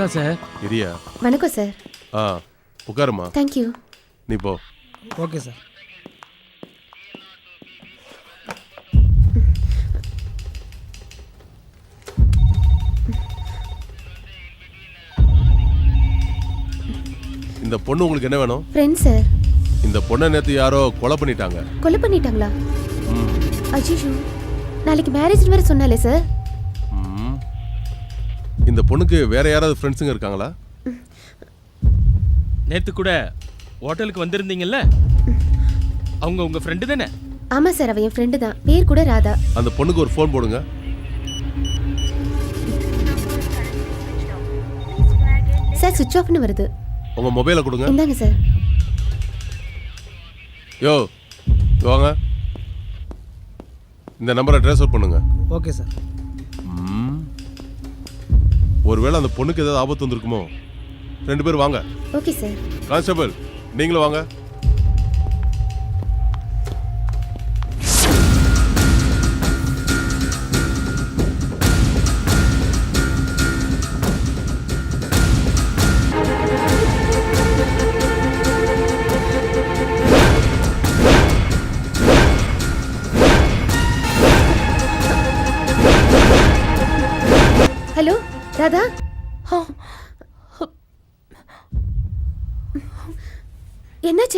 தான் சார். இரியா. வணக்கம் சார். ஆ உட்காருமா தேங்க்யூ நீ போ. Okay sir. இந்த பொண்ணு உங்களுக்கு என்ன வேணும்? ஃப்ரெண்ட் சார் இந்த பொண்ணை நேத்து யாரோ கொலை பண்ணிட்டாங்க. கொலை பண்ணிட்டாங்களா? அஜிஷு நாளைக்கு மேரேஜ் வேற சொன்னாலே சார். இந்த பொண்ணுக்கு வேற யாராவது ஃப்ரெண்ட்ஸுங்க இருக்காங்களா? நேத்து கூட ஹோட்டலுக்கு வந்திருந்தீங்கல்ல? அவங்க உங்க ஃப்ரெண்டு தானே? ஆமா சார் அவ என் ஃப்ரெண்டு தான். பேர் கூட ராதா. அந்த பொண்ணுக்கு ஒரு ஃபோன் போடுங்க. சார் சுவிட்ச் ஆஃப்னு வருது. உங்க மொபைலை கொடுங்க. இந்தாங்க சார். யோ வாங்க. இந்த நம்பரை ட்ரான்ஸ்ஃபர் பண்ணுங்க. Okay sir. ஒருவேளை அந்த பொண்ணுக்கு ஏதாவது ஆபத்து வந்திருக்குமோ? ரெண்டு பேரும் வாங்க. Okay sir. கான்ஸ்டபிள் நீங்களும் வாங்க.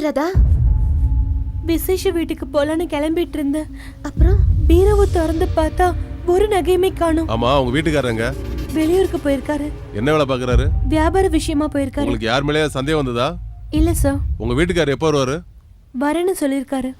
ராதா விசேஷ வீட்டுக்கு போலான்னு கிளம்பிட்டு இருந்தேன் அப்புறம்? பீரவு திறந்து பார்த்தா ஒரு நகையுமே காணும். ஆமா உங்க வீட்டுக்காரங்க வெளியூருக்கு போயிருக்காரு. என்ன வேலை பார்க்கறாரு? வியாபார விஷயமா போயிருக்காரு. உங்களுக்கு யார் மேலேயே சந்தேகம் வந்ததா? இல்ல சார் உங்க வீட்டுக்காரர் எப்போ வருவாரு? வரேன்னு சொல்லியிருக்காரு.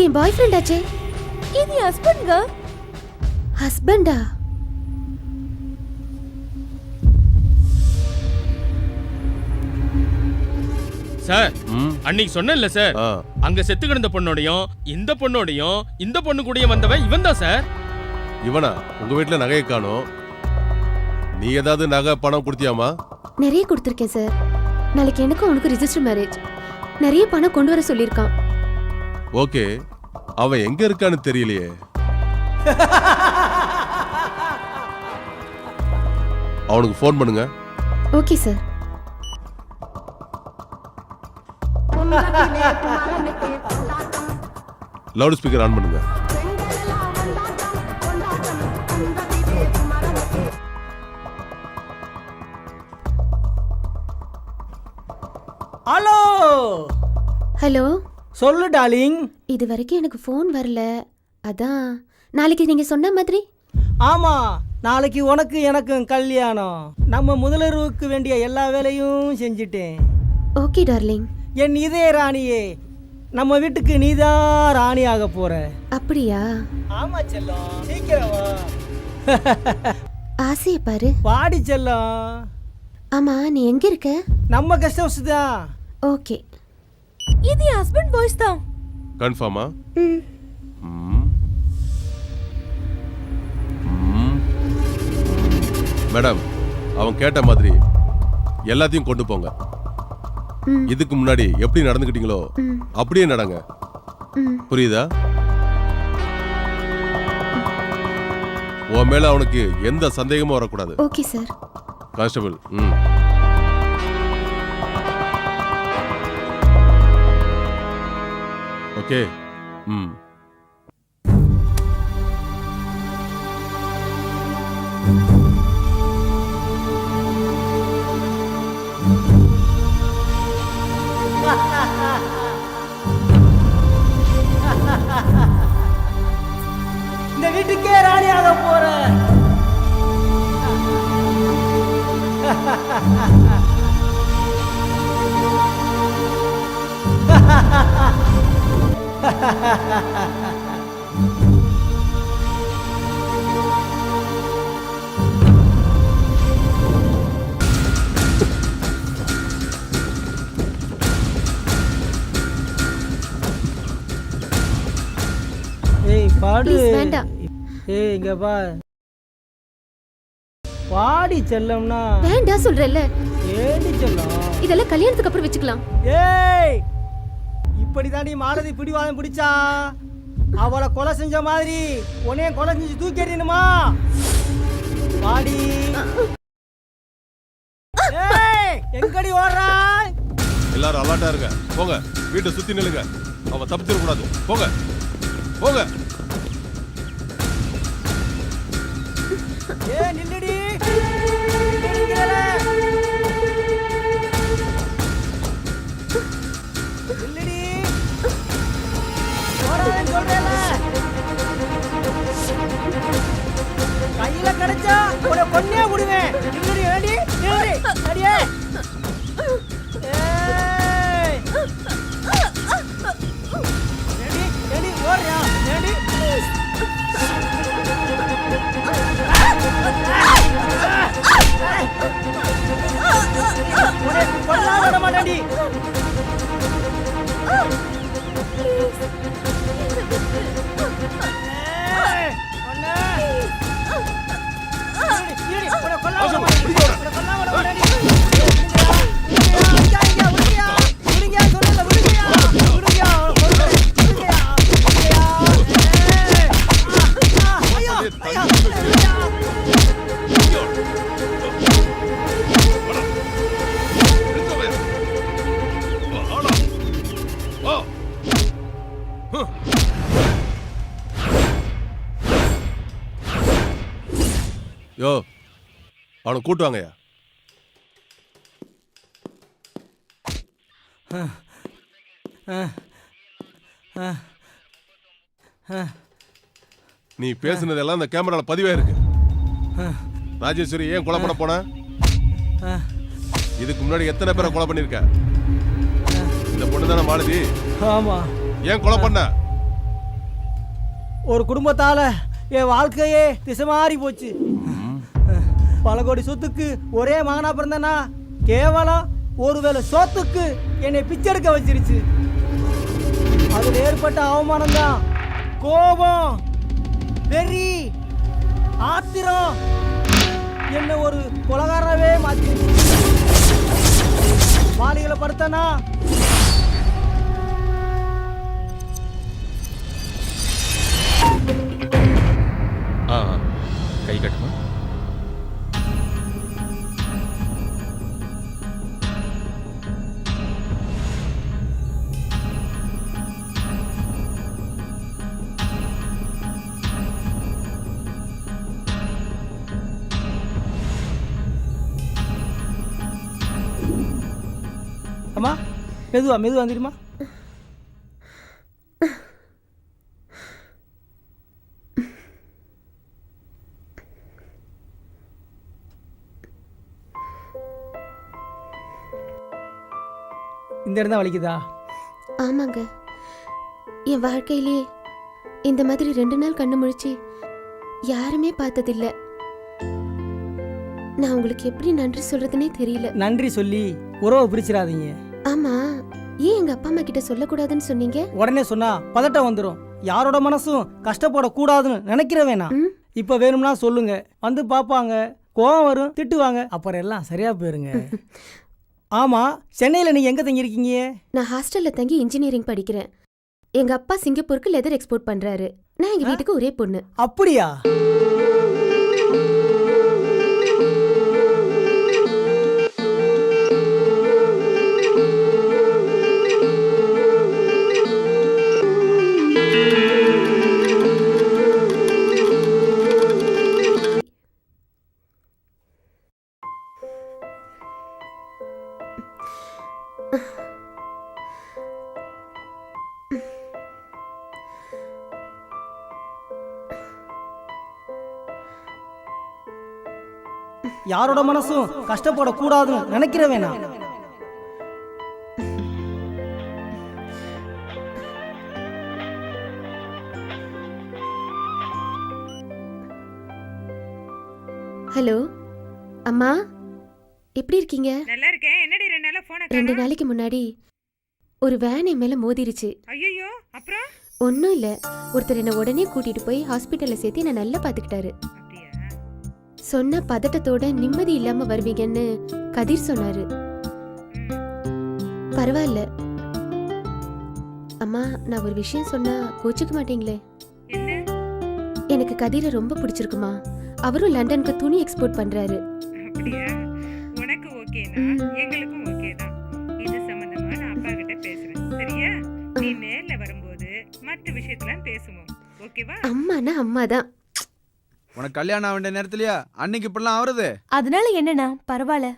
இது என் பாய் ஃப்ரெண்ட் ஆச்சே. இது ஹஸ்பண்ட்ங்க ஹஸ்பண்டா சார் அன்னைக்கு சொன்னேன்ல சார் ஆ. அங்க செத்து கிடந்த பொண்ணோடையும் இந்த பொண்ணோடையும் இந்த பொண்ணு கூடயும் வந்தவன் இவன் தான் சார் இவனா? உங்க வீட்டுல நகையை காணோம். நீ ஏதாவது நகை பணம் கொடுத்தியாமா? நிறைய கொடுத்துருக்கேன் சார் நாளைக்கு எனக்கும் உனக்கு ரிஜிஸ்டர் மேரேஜ் நிறைய பணம் கொண்டு வர சொல்லியிருக்கான். ஓகே. அவன் எங்க இருக்கான்னு தெரியலையே. அவனுக்கு ஃபோன் பண்ணுங்க. Okay sir. Loud speaker on பண்ணுங்க. ஹலோ ஹலோ சொல்லு டார்லிங் இது வரைக்கும் எனக்கு ஃபோன் வரல. அதான் நாளைக்கு நீங்க சொன்ன மாதிரி. ஆமா நாளைக்கு உனக்கு எனக்கும் கல்யாணம். நம்ம முதலருவுக்கு வேண்டிய எல்லா வேலையும் செஞ்சிட்டேன். ஓகே டார்லிங் என் இதே ராணியே நம்ம வீட்டுக்கு நீதான் ராணி ஆக போற. அப்படியா? ஆமா செல்லம். சீக்கிரம் வா. ஆசைய பாரு. பாடி செல்லம். ஆமா நீ எங்க இருக்க? நம்ம கெஸ்ட் ஹவுஸ் தான். ஓகே இது ஹஸ்பண்ட் வாய்ஸ் தான். கன்ஃபார்மா. மேடம் அவன் கேட்ட மாதிரி எல்லாத்தையும் கொண்டு போங்க. இதுக்கு முன்னாடி எப்படி நடந்துக்கிட்டீங்களோ. அப்படியே நடங்க. புரியுதா? உன் மேல அவனுக்கு எந்த சந்தேகமும் வரக்கூடாது. Okay sir. கான்ஸ்டபிள். ம். ஓகே. ம். இந்த வீட்டுக்கே ராணி ஆக போற. ஏய் படு. ஏய் இங்க பா. வாடி செல்லம்னா. வேண்டாம் சொல்றேல்ல ஏடி செல்லம். இதெல்லாம் கல்யாணத்துக்கு அப்புறம் வச்சுக்கலாம். ஏய் இப்படி தாண்டி மாலதி பிடிவாதம் பிடிச்சா? அவளை கொலை செஞ்ச மாதிரி உன்னையும் கொலை செஞ்சு தூக்கி எறியணுமா வாடி. எங்கடி ஓடுறா? எல்லாரும் அலர்ட்டா இருங்க. போங்க. வீட்டை சுத்தி நில்லுங்க. அவ தப்பிச்சிட கூடாது. போங்க. போங்க. ஏ நில்லுடி. கையில கிடைச்சா உன கொன்னே விடுவேன் நில்லுடி ஏடி நில்லுடி அடியே. ஏய். ஏடி ஏடி ஓடுறியா? ஏடி இருடி, இருடி, உன்னை அவனை கூட்டு வாங்கய்யா நீ பேசுனதெல்லாம் இந்த கேமரால பதிவே இருக்கு. ராஜேஸ்வரி ஏன் கொலை பண்ண போன? இதுக்கு முன்னாடி எத்தனை பேரை கொலை பண்ணிருக்க? இந்த பொண்ணு தானே மாலதி? ஆமா. ஏன் கொலை பண்ண? ஒரு குடும்பத்தால என் வாழ்க்கையே திசை மாறி போச்சு. பல கோடி சொத்துக்கு ஒரே மகனா பிறந்தனா கேவலம். ஒருவேளை சொத்துக்கு என்னை பிச்செடுக்க வச்சிருச்சு. அதில் ஏற்பட்ட அவமானம் தான் கோபம் வெறி ஆத்திரம் என்ன ஒரு கொலகாரவே மாத்தி மாளிகளை படுத்தனா கை கட்டுமா? அம்மா மெதுவா மெதுவா வந்துடுமா. இந்த இடம் தான் வலிக்குதா? ஆமாங்க. என் வாழ்க்கையிலே இந்த மாதிரி ரெண்டு நாள் கண்ணு முழிச்சு யாருமே பார்த்ததில்ல. நான் உங்களுக்கு எப்படி நன்றி சொல்றதுனே தெரியல. நன்றி சொல்லி உறவை பிரிச்சிடாதீங்க. ஆமா ஏன் எங்க அப்பா அம்மா கிட்ட சொல்லக்கூடாதுன்னு சொன்னீங்க? உடனே சொன்னா பதட்டம் வந்துடும் யாரோட மனசும் கஷ்டப்படக்கூடாதுன்னு நினைக்கிற வேணாம். ம்? இப்ப வேணும்னா சொல்லுங்க. வந்து பார்ப்பாங்க கோவம் வரும் திட்டுவாங்க. அப்புறம் எல்லாம் சரியா போயிருங்க. ஆமா சென்னையில நீங்க எங்க தங்கியிருக்கீங்க? நான் ஹாஸ்டல்ல தங்கி இன்ஜினியரிங் படிக்கிறேன். எங்க அப்பா சிங்கப்பூருக்கு லெதர் எக்ஸ்போர்ட் பண்றாரு. நான் எங்க வீட்டுக்கு ஒரே பொண்ணு. அப்படியா? யாரோட மனசும் கஷ்டப்படக்கூடாதுன்னு நினைக்கிற வேணாம் ஹலோ அம்மா எப்படி இருக்கீங்க? நல்லா இருக்கேன். என்னடி ரெண்டு நாளா போன ரெண்டு நாளைக்கு முன்னாடி ஒரு வேன் என் மேல மோதிருச்சு. ஐயோ அப்புறம்? ஒன்றும் இல்லை. ஒருத்தர் என்னை உடனே கூட்டிட்டு போய் ஹாஸ்பிட்டலில் சேர்த்து என்னை நல்லா பார்த்துக்கிட்டாரு. சொன்ன பதட்டத்தோட நிம்மதி இல்லாம வருவீங்கன்னு கதிர் சொன்னாரு. பரவாயில்ல. அம்மா நான் ஒரு விஷயம் சொன்னா கோச்சிக்க மாட்டீங்களே? எனக்கு கதிரை ரொம்ப பிடிச்சிருக்குமா. அவரும் லண்டனுக்கு துணி எக்ஸ்போர்ட் பண்றாரு. உனக்கு ஓகேனா. எங்களுக்கும் ஓகே தான். இது சம்பந்தமா நான் அப்பா கிட்ட பேசுறேன். சரியா? நீ நேர்ல வரும்போது மத்த விஷயத்தெல்லாம் பேசுவோம். ஓகேவா அம்மானா அம்மா தான் உனக்கு கல்யாணம் ஆக வேண்டிய நேரத்துலயா? அன்னைக்கு இப்படிலாம் ஆகுறது அதனால என்னண்ணா? பரவாயில்ல.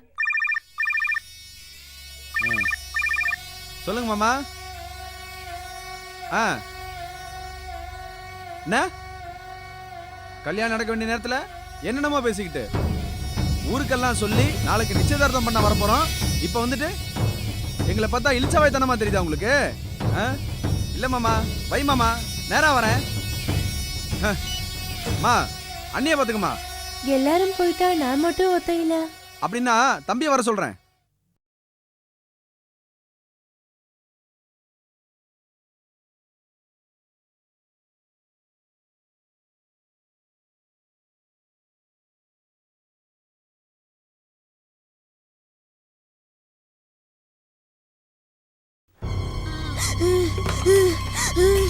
சொல்லுங்க மாமா. ஆ. என்ன? கல்யாணம் நடக்க வேண்டிய நேரத்துல என்னென்னமோ பேசிக்கிட்டு. ஊருக்கெல்லாம் சொல்லி நாளைக்கு நிச்சயதார்த்தம் பண்ண வரப்போறோம். இப்போ வந்துட்டு எங்களை பார்த்தா இழிச்சவாய்த்தனமா தெரியுதா உங்களுக்கு? ஆ? இல்ல மாமா. வை மாமா. நேரா வரேன். ஹ. அண்ணிய பாத்துக்கமா எல்லாரும் போயிட்டா நான் மட்டும் ஒத்தையில அப்படின்னா தம்பியை வர சொல்றேன்.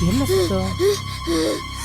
என்ன சுத்தம்?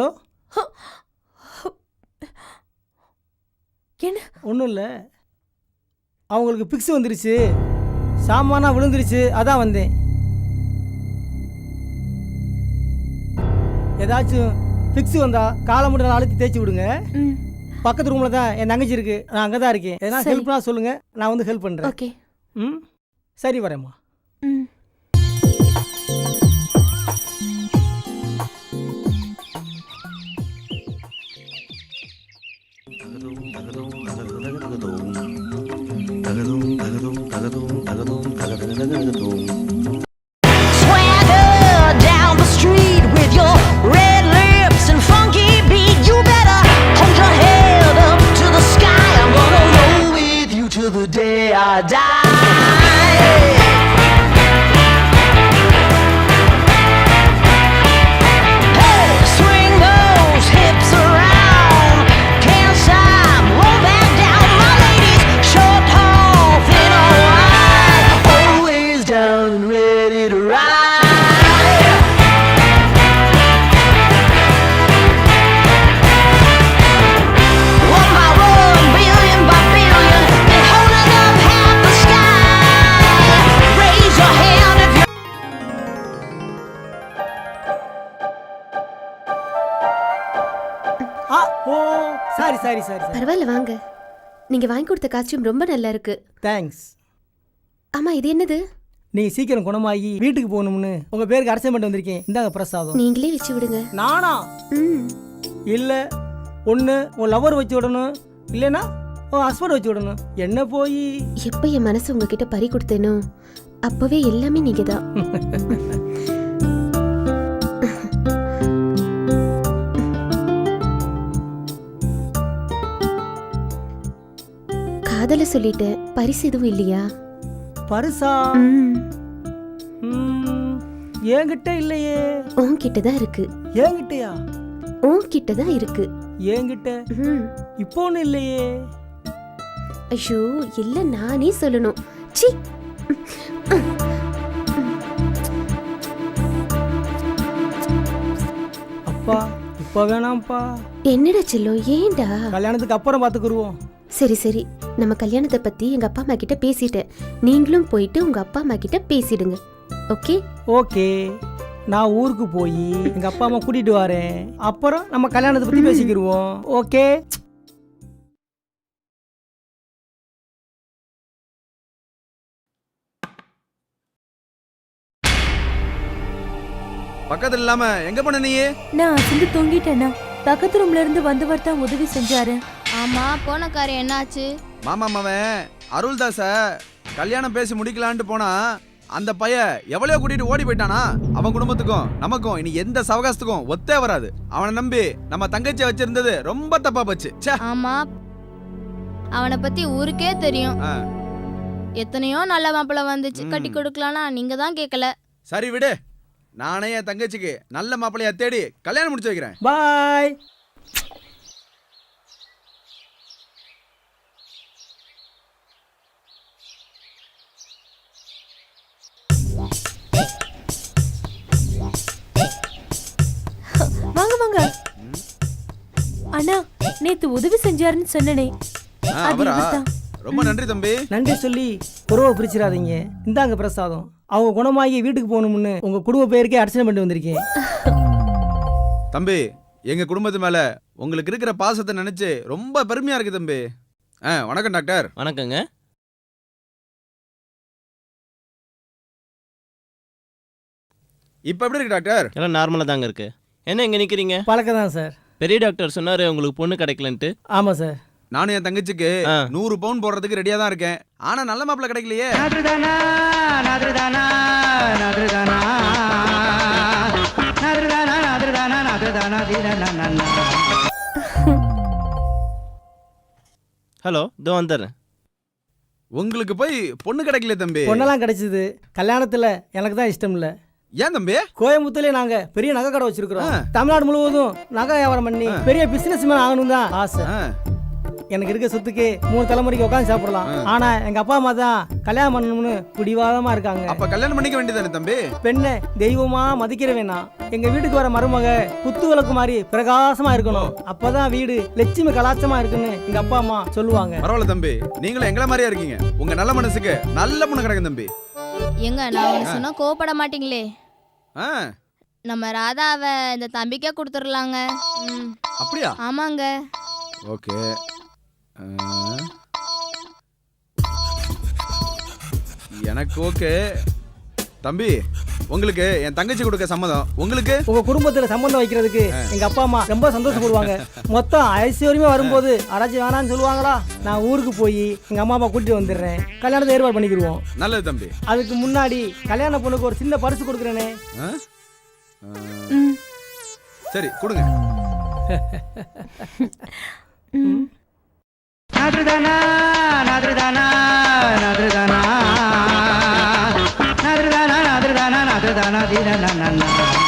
ஹலோ என்ன? ஒன்றும் இல்லை அவங்களுக்கு பிக்ஸ் வந்துருச்சு. சாமானா விழுந்துருச்சு. அதான் வந்தேன். ஏதாச்சும் பிக்ஸ் வந்தா காலை மட்டும் அழுத்தி தேய்ச்சி விடுங்க. பக்கத்து ரூமில் தான் என் தங்கச்சி இருக்கு. நான் அங்கே தான் இருக்கேன். எதனா. ஹெல்ப்னா சொல்லுங்க. நான் வந்து ஹெல்ப் பண்ணுறேன் ஓகே. ம்? சரி வரேம்மா. ம். Swagger down the street with your red lips and funky beat. You better hold your head up to the sky. I'm gonna roll with you till the day I die sorry sorry பரவாயில்ல வாங்க. நீங்க வாங்கி கொடுத்த costume ரொம்ப நல்லா இருக்கு. Thanks ஆமா இது என்னது? நீங்கள் சீக்கிரம் குணமாகி வீட்டுக்கு போகணும்னு உங்கள் பேருக்கு அரசு பண்ணிட்டு வந்திருக்கேன். இந்தாங்க பிரசாதம். நீங்களே வச்சு விடுங்க. நானா? ம். இல்லை ஒன்று உன் லவர் வச்சு விடணும். இல்லைன்னா உன் ஹஸ்பண்ட் வச்சு விடணும். என்ன போய்? எப்ப என் மனசு உங்ககிட்ட பறி கொடுத்தேனோ அப்பவே எல்லாமே நீங்க தான் காதல சொல்லிட்டேன் பரிசு எதுவும் இல்லையா? பரிசா? ம். ம், என்கிட்ட இல்லையே. உன்கிட்ட தான் இருக்கு. என்கிட்டயா? உன்கிட்ட தான் இருக்கு. என்கிட்ட? ம். இப்போ ஒன்றும் இல்லையே. ஐயோ இல்ல நானே சொல்லணும். சி அப்பா இப்போ வேணாம்ப்பா. என்னடா செல்லம் ஏன்டா? கல்யாணத்துக்கு அப்புறம் பார்த்துக்குருவோம் சரி சரி. நம்ம கல்யாணத்தை பத்தி எங்க அப்பா அம்மா கிட்ட பேசிட்டேன். நீங்களும் போயிட்டு உங்க அப்பா அம்மா கிட்ட பேசிடுங்க. ஓகே? ஓகே. நான் ஊருக்கு போய் எங்க அப்பா அம்மா கூட்டிட்டு வரேன். அப்புறம் நம்ம கல்யாணத்தை பத்தி பேசிக்கிருவோம். ஓகே? பக்கத்துல இல்லாம எங்க போன நீ? நான் அசந்து தூங்கிட்டேனா. பக்கத்து ரூம்ல இருந்து வந்தவர் தான் உதவி செஞ்சாரு. ஆமா போன காரியம் என்னாச்சு? மாமா மவன் அருள்தாச கல்யாணம் பேசி முடிக்கலான்ட்டு போனா அந்த பைய எவ்வளோ கூட்டிட்டு ஓடி போயிட்டானா? அவன் குடும்பத்துக்கும் நமக்கும் இனி எந்த சவகாசத்துக்கும் ஒத்தே வராது. அவனை நம்பி நம்ம தங்கச்சியை வச்சிருந்தது ரொம்ப தப்பா போச்சு. ச்சே. ஆமா. அவனை பத்தி ஊருக்கே தெரியும். ஆ. எத்தனையோ நல்ல மாப்பிள்ளை வந்துச்சு. கட்டி கொடுக்கலாம்னா நீங்க தான் கேட்கல சரி விடு. நானே என் தங்கச்சிக்கு நல்ல மாப்பிள்ளையா தேடி கல்யாணம் முடிச்சு வைக்கிறேன். பாய். வாங்க. அண்ணா நேத்து உதவி செஞ்சாருன்னு சொன்னனே. அது அவரா? இவர்தான். ரொம்ப நன்றி தம்பி. நன்றி சொல்லி உறவை பிரிச்சிடாதீங்க. இந்தாங்க பிரசாதம். அவங்க குணமாகி வீட்டுக்கு போகணும்னு உங்க குடும்ப பேருக்கே அர்ச்சனை பண்ணிட்டு வந்திருக்கேன். தம்பி எங்க குடும்பத்து மேல உங்களுக்கு இருக்கிற பாசத்தை நினைச்சு ரொம்ப பெருமையா இருக்கு தம்பி. ஆ வணக்கம் டாக்டர். வணக்கங்க. இப்ப எப்படி இருக்கு டாக்டர்? எல்லாம் நார்மலாக தாங்க இருக்கு. என்ன இங்கே நிற்கிறீங்க பழக்கம் தான் சார். பெரிய டாக்டர் சொன்னார் உங்களுக்கு பொண்ணு கிடைக்கலன்ட்டு. ஆமாம் சார். நானும் என் தங்கச்சிக்கு ஆ. நூறு பவுன் போடுறதுக்கு ரெடியா தான் இருக்கேன். ஆனா நல்ல மாப்பிள்ள கிடைக்கலையே. ஹலோ இதோ வந்துடுறேன். உங்களுக்கு போய் பொண்ணு கிடைக்கல தம்பி. பொண்ணெல்லாம் கிடைச்சது. கல்யாணத்துல எனக்கு தான் இஷ்டம் இல்லை ஏன் தம்பி? கோயம்புத்தூர்லயே நாங்க பெரிய நகை கடை வச்சிருக்கிறோம். தமிழ்நாடு முழுவதும் நகை வியாபாரம் பண்ணி பெரிய பிசினஸ் மேன் ஆகணும் தான் ஆசை. எனக்கு இருக்க சொத்துக்கு மூணு தலைமுறைக்கு உட்காந்து சாப்பிடலாம். ஆனா எங்க அப்பா அம்மா தான் கல்யாணம் பண்ணணும்னு பிடிவாதமா இருக்காங்க. அப்ப கல்யாணம் பண்ணிக்க வேண்டியதானே தம்பி? பெண்ணை தெய்வமா மதிக்கிற வேணாம் எங்க வீட்டுக்கு வர மருமக குத்து விளக்கு மாதிரி பிரகாசமா இருக்கணும். அப்பதான் வீடு லட்சுமி கலாச்சமா இருக்குன்னு எங்க அப்பா அம்மா சொல்லுவாங்க. பரவாயில்ல தம்பி. நீங்களும் எங்கள மாதிரியா இருக்கீங்க. உங்க நல்ல மனசுக்கு நல்ல பொண்ணு கிடைக்கும் தம்பி. எங்க நான் சொன்னா கோவப்பட மாட்டீங்களே. ஆ. நம்ம ராதாவை இந்த தம்பிக்கே கொடுத்துடலாங்க ம். அப்படியா? ஆமாங்க. ஓகே. எனக்கு ஓகே. தம்பி உங்களுக்கு என் தங்கச்சி கொடுக்க சம்மதம். உங்களுக்கு? உங்க குடும்பத்துல சம்பந்தம் வைக்கிறதுக்கு எங்க அப்பா அம்மா ரொம்ப சந்தோஷப்படுவாங்க. மொத்தம் ஐஸ்வர்யமே வரும்போது அடாச்சி வேணாம்னு சொல்லுவாங்களா? நான் ஊருக்கு போய் எங்க அம்மா அப்பா கூட்டிட்டு வந்துடுறேன். கல்யாணத்தை ஏற்பாடு பண்ணிக்கிடுவோம் நல்லது தம்பி. அதுக்கு முன்னாடி கல்யாண பொண்ணுக்கு ஒரு சின்ன பரிசு கொடுக்குறேனே. ஆ? ஆ, ம், சரி கொடுங்க. ம். நாதிருதானா நாதிருதானா? நாதிருதானா நாதிருதானா நாதிருதானா நாதிருதானா